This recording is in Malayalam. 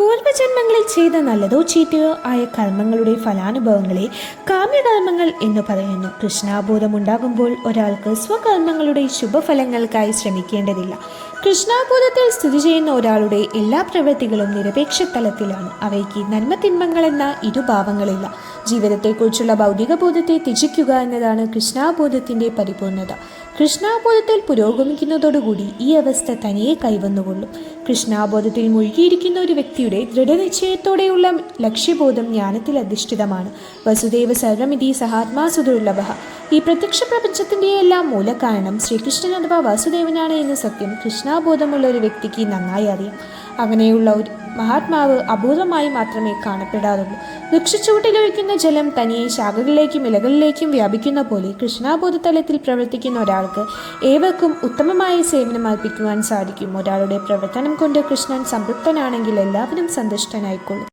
പൂർവജന്മങ്ങളിൽ ചെയ്ത നല്ലതോ ചീത്തയോ ആയ കർമ്മങ്ങളുടെ ഫലാനുഭവങ്ങളെ കാമ്യകർമ്മങ്ങൾ എന്ന് പറയുന്നു. കൃഷ്ണാബോധമുണ്ടാകുമ്പോൾ ഒരാൾക്ക് സ്വകർമ്മങ്ങളുടെ ശുഭഫലങ്ങൾക്കായി ശ്രമിക്കേണ്ടതില്ല. കൃഷ്ണാബോധത്തിൽ സ്ഥിതി ചെയ്യുന്ന ഒരാളുടെ എല്ലാ പ്രവൃത്തികളും നിരപേക്ഷ തലത്തിലാണ് അവയ്ക്ക് നന്മ എന്ന ഇരുഭാവങ്ങളില്ല. ജീവിതത്തെക്കുറിച്ചുള്ള ഭൗതിക ബോധത്തെ ത്യജിക്കുക എന്നതാണ് കൃഷ്ണാബോധത്തിന്റെ പരിപൂർണത. കൃഷ്ണാബോധത്തിൽ പുരോഗമിക്കുന്നതോടുകൂടി ഈ അവസ്ഥ തനിയെ കൈവന്നുകൊള്ളും. കൃഷ്ണാബോധത്തിൽ മുഴുകിയിരിക്കുന്ന ഒരു വ്യക്തിയുടെ ദൃഢനിശ്ചയത്തോടെയുള്ള ലക്ഷ്യബോധം ജ്ഞാനത്തിൽ അധിഷ്ഠിതമാണ്. വസുദേവ സർവമിതി സഹാത്മാ സുദുർലഭ. ഈ പ്രത്യക്ഷ പ്രപഞ്ചത്തിന്റെ എല്ലാം മൂലകാരണം ശ്രീകൃഷ്ണൻ അഥവാ വാസുദേവനാണ് എന്ന സത്യം കൃഷ്ണാബോധമുള്ള ഒരു വ്യക്തിക്ക് നന്നായി അറിയാം. അങ്ങനെയുള്ള ഒരു മഹാത്മാവ് അപൂർവമായി മാത്രമേ കാണപ്പെടാറുള്ളൂ. വൃക്ഷച്ചുവട്ടിലൊഴിക്കുന്ന ജലം തനിയെ ശാഖകളിലേക്കും ഇലകളിലേക്കും വ്യാപിക്കുന്ന പോലെ കൃഷ്ണാബോധ തലത്തിൽ പ്രവർത്തിക്കുന്ന ഒരാൾക്ക് ഏവർക്കും ഉത്തമമായ സേവനം അർപ്പിക്കുവാൻ സാധിക്കും. ഒരാളുടെ പ്രവർത്തനം കൊണ്ട് കൃഷ്ണൻ സംതൃപ്തനാണെങ്കിൽ എല്ലാവരും സന്തുഷ്ടനായിക്കൊള്ളും.